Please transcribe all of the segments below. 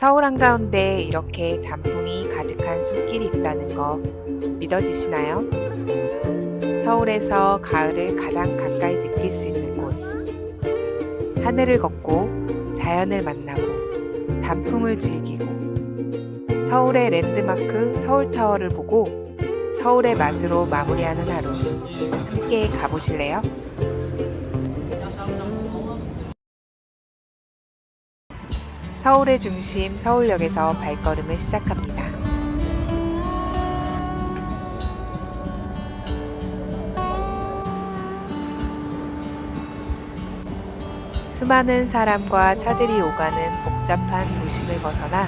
서울 한가운데 이렇게 단풍이 가득한 숲길이 있다는 거 믿어지시나요? 서울에서 가을을 가장 가까이 느낄 수 있는 곳. 하늘을 걷고 자연을 만나고 단풍을 즐기고 서울의 랜드마크 서울타워를 보고 서울의 맛으로 마무리하는 하루. 함께 가보실래요? 서울의 중심 서울역에서 발걸음을 시작합니다. 수많은 사람과 차들이 오가는 복잡한 도심을 벗어나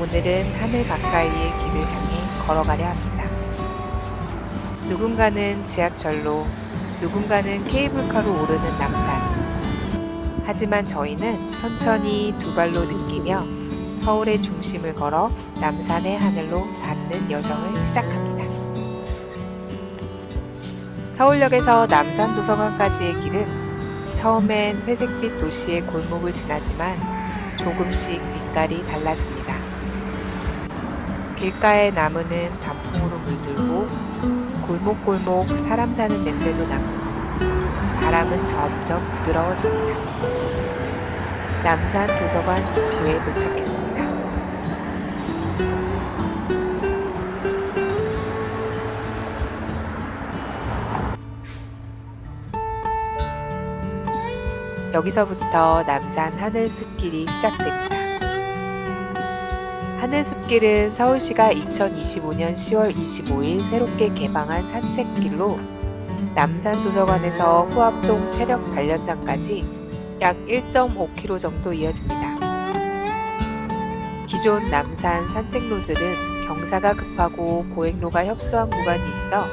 오늘은 하늘 가까이의 길을 향해 걸어가려 합니다. 누군가는 지하철로, 누군가는 케이블카로 오르는 남산. 하지만 저희는 천천히 두 발로 느끼며 서울의 중심을 걸어 남산의 하늘로 닿는 여정을 시작합니다. 서울역에서 남산 도서관까지의 길은 처음엔 회색빛 도시의 골목을 지나지만 조금씩 빛깔이 달라집니다. 길가의 나무는 단풍으로 물들고 골목골목 사람 사는 냄새도 나고 바람은 점점 부드러워집니다. 남산 도서관 입구에 도착했습니다. 여기서부터 남산 하늘숲길이 시작됩니다. 하늘숲길은 서울시가 2025년 10월 25일 새롭게 개방한 산책길로 남산도서관에서 후암동 체력 단련장까지 약 1.5km 정도 이어집니다. 기존 남산 산책로들은 경사가 급하고 고행로가 협소한 구간이 있어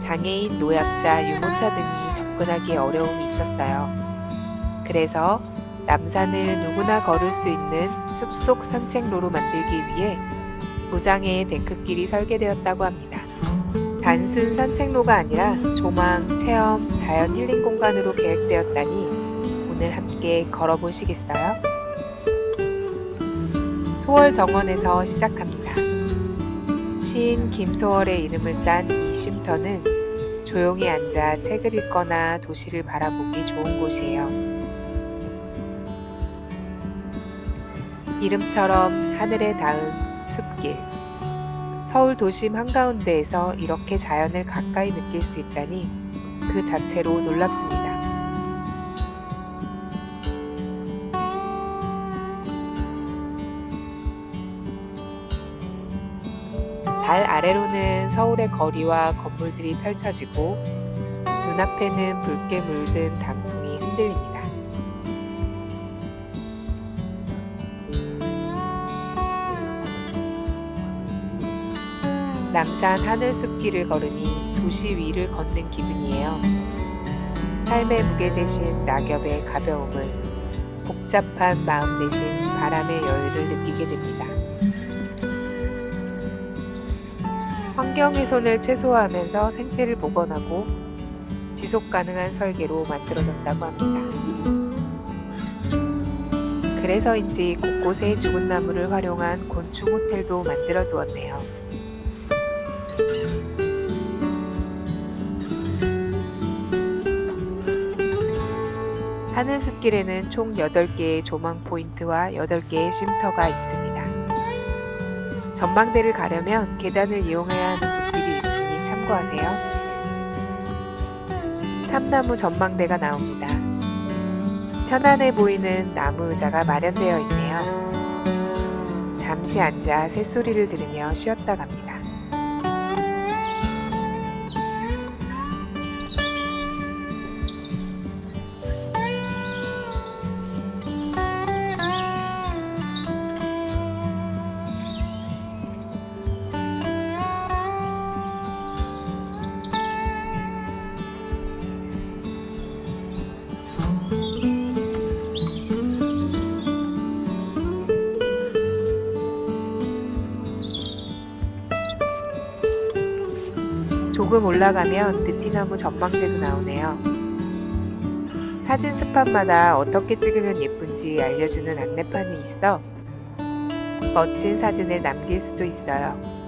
장애인, 노약자, 유모차 등이 접근하기 어려움이 있었어요. 그래서 남산을 누구나 걸을 수 있는 숲속 산책로로 만들기 위해 무장애 데크길이 설계되었다고 합니다. 단순 산책로가 아니라 조망, 체험, 자연 힐링 공간으로 계획되었다니 오늘 함께 걸어보시겠어요? 소월 정원에서 시작합니다. 시인 김소월의 이름을 딴 이 쉼터는 조용히 앉아 책을 읽거나 도시를 바라보기 좋은 곳이에요. 이름처럼 닿은 숲길. 서울 도심 한가운데에서 이렇게 자연을 가까이 느낄 수 있다니 그 자체로 놀랍습니다. 발 아래로는 서울의 거리와 건물들이 펼쳐지고 눈앞에는 붉게 물든 단풍이 흔들립니다. 남산 하늘숲길을 걸으니 도시 위를 걷는 기분이에요. 삶의 무게 대신 낙엽의 가벼움을, 복잡한 마음 대신 바람의 여유를 느끼게 됩니다. 환경 훼손을 최소화하면서 생태를 복원하고 지속 가능한 설계로 만들어졌다고 합니다. 그래서인지 곳곳에 죽은 나무를 활용한 곤충 호텔도 만들어 두었네요. 하늘숲길에는 총 8개의 조망 포인트와 8개의 쉼터가 있습니다. 전망대를 가려면 계단을 이용해야 하는 곳들이 있으니 참고하세요. 참나무 전망대가 나옵니다. 편안해 보이는 나무 의자가 마련되어 있네요. 잠시 앉아 새소리를 들으며 쉬었다 갑니다. 조금 올라가면 느티나무 전망대도 나오네요. 사진 스팟마다 어떻게 찍으면 예쁜지 알려주는 안내판이 있어 멋진 사진을 남길 수도 있어요.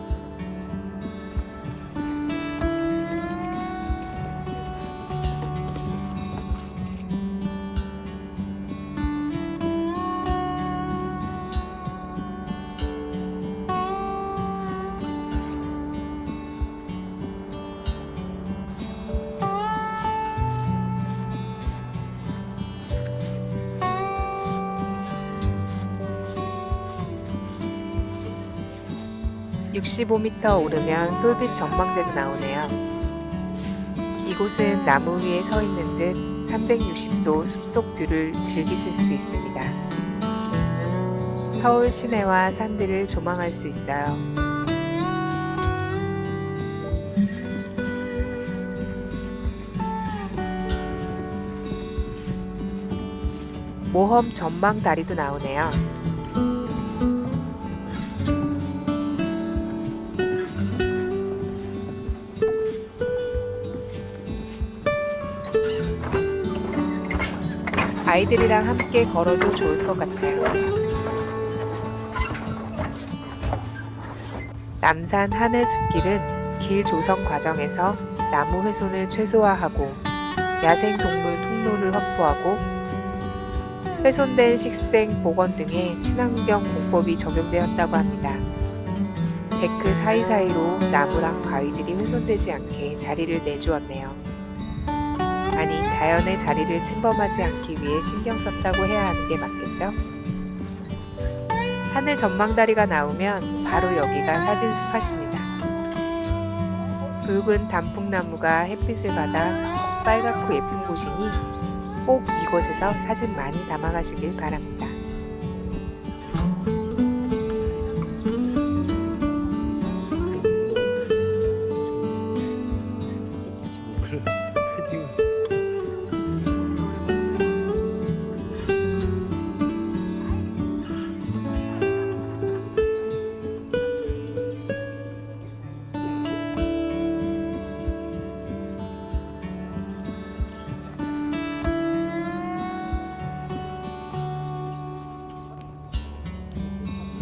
(65m) 오르면 솔빛 전망대도 나오네요. 이곳은 나무 위에 서 있는 듯 360도 숲속 뷰를 즐기실 수 있습니다. 서울 시내와 산들을 조망할 수 있어요. 모험 전망 다리도 나오네요. 아이들이랑 함께 걸어도 좋을 것 같아요. 남산 하늘 숲길은 길 조성 과정에서 나무 훼손을 최소화하고 야생 동물 통로를 확보하고 훼손된 식생 복원 등의 친환경 공법이 적용되었다고 합니다. 데크 사이사이로 나무랑 바위들이 훼손되지 않게 자리를 내주었네요. 아니 자연의 자리를 침범하지 않기 위해 신경 썼다고 해야 하는 게 맞겠죠? 하늘 전망다리가 나오면 바로 여기가 사진 스팟입니다. 붉은 단풍나무가 햇빛을 받아 빨갛고 예쁜 곳이니 꼭 이곳에서 사진 많이 담아가시길 바랍니다.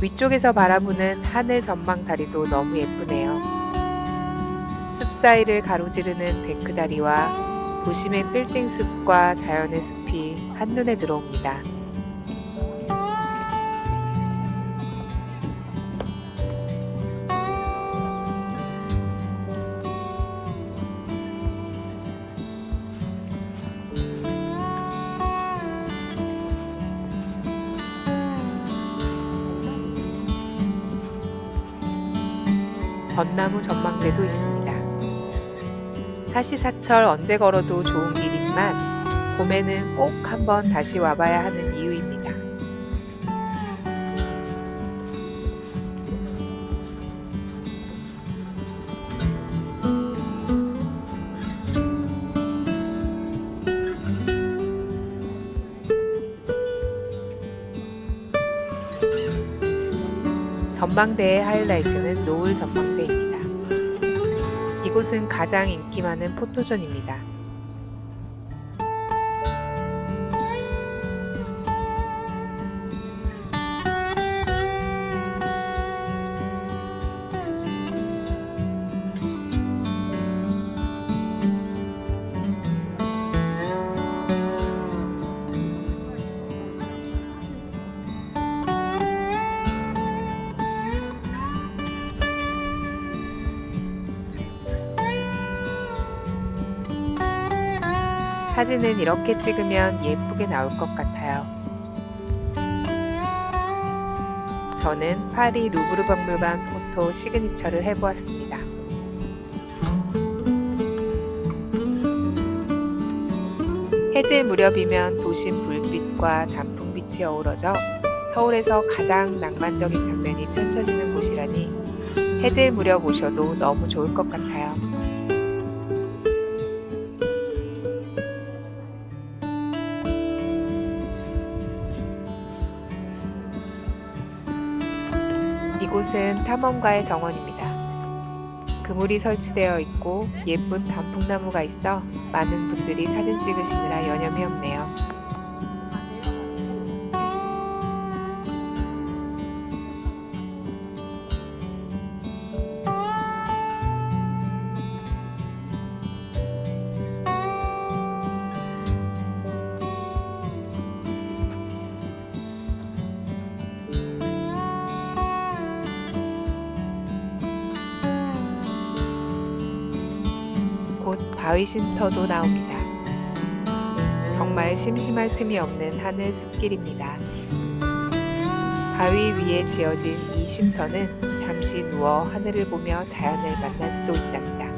위쪽에서 바라보는 하늘 전망 다리도 너무 예쁘네요. 숲 사이를 가로지르는 데크 다리와 도심의 빌딩 숲과 자연의 숲이 한눈에 들어옵니다. 벚나무 전망대도 있습니다. 사시사철 언제 걸어도 좋은 길이지만 봄에는 꼭 한번 다시 와봐야 하는 이유입니다. 전망대의 하이라이트는 노을 전망대입니다. 이곳은 가장 인기 많은 포토존입니다. 사진은 이렇게 찍으면 예쁘게 나올 것 같아요. 저는 파리 루브르 박물관 포토 시그니처를 해보았습니다. 해질 무렵이면 도심 불빛과 단풍빛이 어우러져 서울에서 가장 낭만적인 장면이 펼쳐지는 곳이라니 해질 무렵 오셔도 너무 좋을 것 같아요. 탐험가의 정원입니다. 그물이 설치되어 있고 예쁜 단풍나무가 있어 많은 분들이 사진 찍으시느라 여념이 없네요. 바위 쉼터도 나옵니다. 정말 심심할 틈이 없는 하늘 숲길입니다. 바위 위에 지어진 이 쉼터는 잠시 누워 하늘을 보며 자연을 만날 수도 있답니다.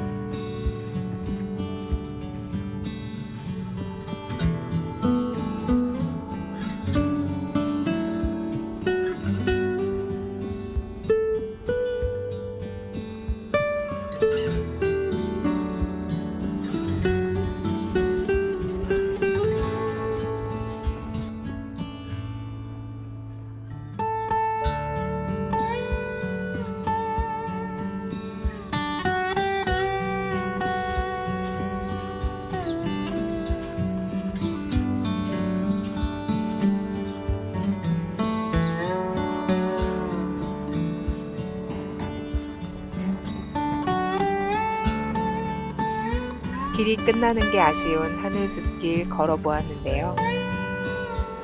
길이 끝나는 게 아쉬운 하늘숲길 걸어보았는데요.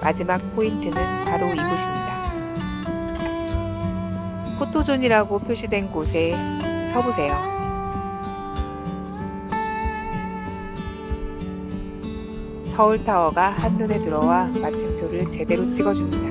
마지막 포인트는 바로 이곳입니다. 포토존이라고 표시된 곳에 서보세요. 서울타워가 한눈에 들어와 마침표를 제대로 찍어줍니다.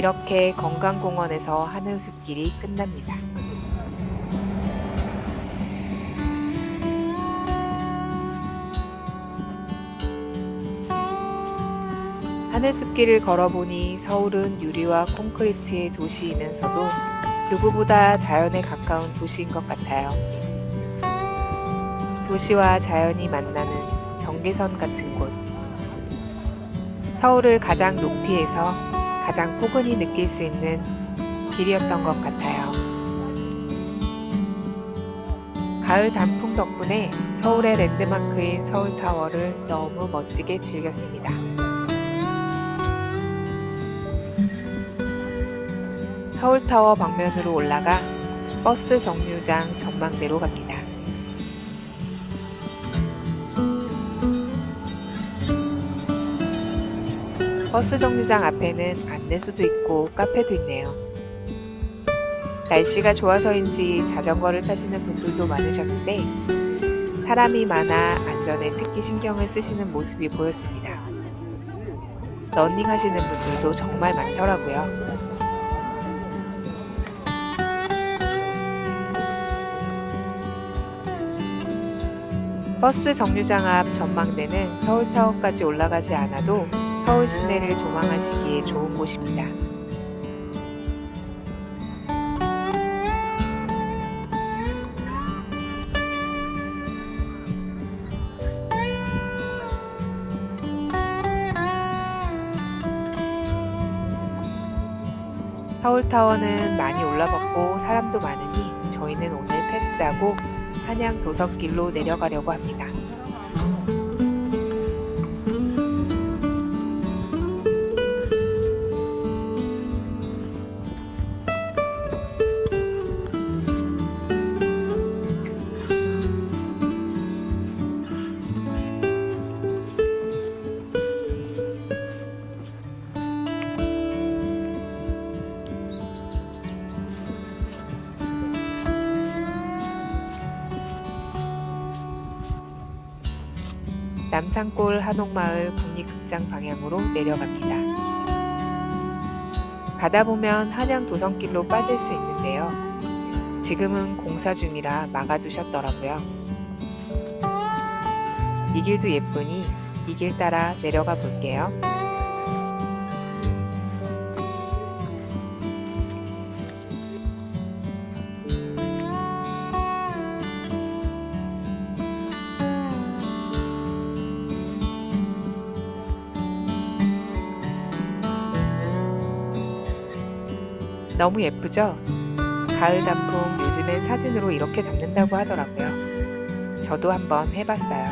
이렇게 건강공원에서 하늘숲길이 끝납니다. 하늘숲길을 걸어보니 서울은 유리와 콘크리트의 도시이면서도 누구보다 자연에 가까운 도시인 것 같아요. 도시와 자연이 만나는 경계선 같은 곳. 서울을 가장 높이에서 가장 포근히 느낄 수 있는 길이었던 것 같아요. 가을 단풍 덕분에 서울의 랜드마크인 서울타워를 너무 멋지게 즐겼습니다. 서울타워 방면으로 올라가 버스 정류장 전망대로 갑니다. 버스 정류장 앞에는 안내소도 있고 카페도 있네요. 날씨가 좋아서인지 자전거를 타시는 분들도 많으셨는데 사람이 많아 안전에 특히 신경을 쓰시는 모습이 보였습니다. 러닝 하시는 분들도 정말 많더라고요. 버스 정류장 앞 전망대는 서울타워까지 올라가지 않아도 서울 시내를 조망하시기에 좋은 곳입니다. 서울타워는 많이 올라갔고 사람도 많으니 저희는 오늘 패스하고 한양 도성길로 내려가려고 합니다. 한옥마을 국립극장 방향으로 내려갑니다. 가다 보면 한양 도성길로 빠질 수 있는데요. 지금은 공사 중이라 막아두셨더라고요. 이 길도 예쁘니 이 길 따라 내려가 볼게요. 너무 예쁘죠? 가을 단풍 요즘엔 사진으로 이렇게 담는다고 하더라고요. 저도 한번 해봤어요.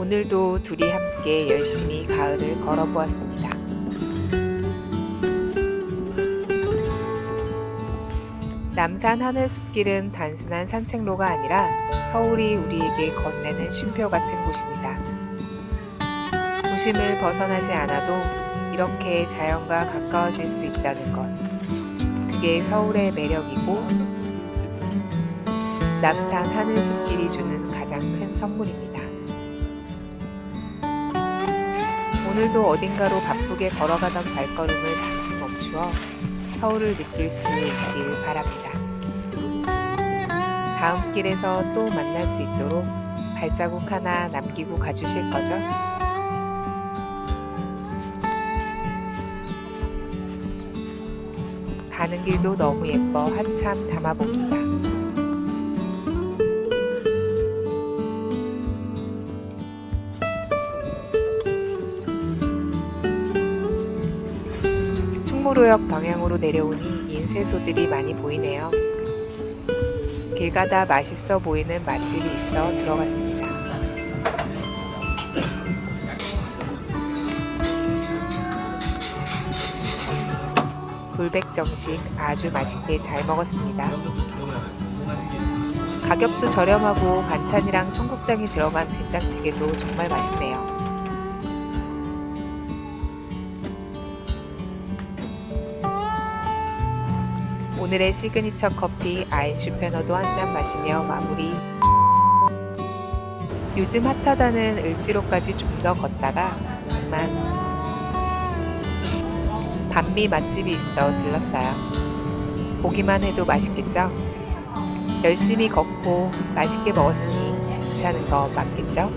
오늘도 둘이 함께 열심히 가을을 걸어보았습니다. 남산 하늘 숲길은 단순한 산책로가 아니라 서울이 우리에게 건네는 쉼표 같은 곳입니다. 도심을 벗어나지 않아도 이렇게 자연과 가까워질 수 있다는 것. 그게 서울의 매력이고 남산 하늘 숲길이 주는 가장 큰 선물입니다. 오늘도 어딘가로 바쁘게 걸어가던 발걸음을 잠시 멈추어 서울을 느낄 수 있길 바랍니다. 다음 길에서 또 만날 수 있도록 발자국 하나 남기고 가주실 거죠? 가는 길도 너무 예뻐 한참 담아봅니다. 충무로역 방향으로 내려오니 인쇄소들이 많이 보이네요. 길 가다 맛있어 보이는 맛집이 있어 들어갔습니다. 불백 정식 아주 맛있게 잘 먹었습니다. 가격도 저렴하고 반찬이랑 청국장이 들어간 된장찌개도 정말 맛있네요. 오늘의 시그니처 커피 아인슈페너도 한 잔 마시며 마무리. 요즘 핫하다는 을지로까지 좀 더 걷다가 그만 반미 맛집이 있어 들렀어요. 보기만 해도 맛있겠죠? 열심히 걷고 맛있게 먹었으니 괜찮은 거 맞겠죠?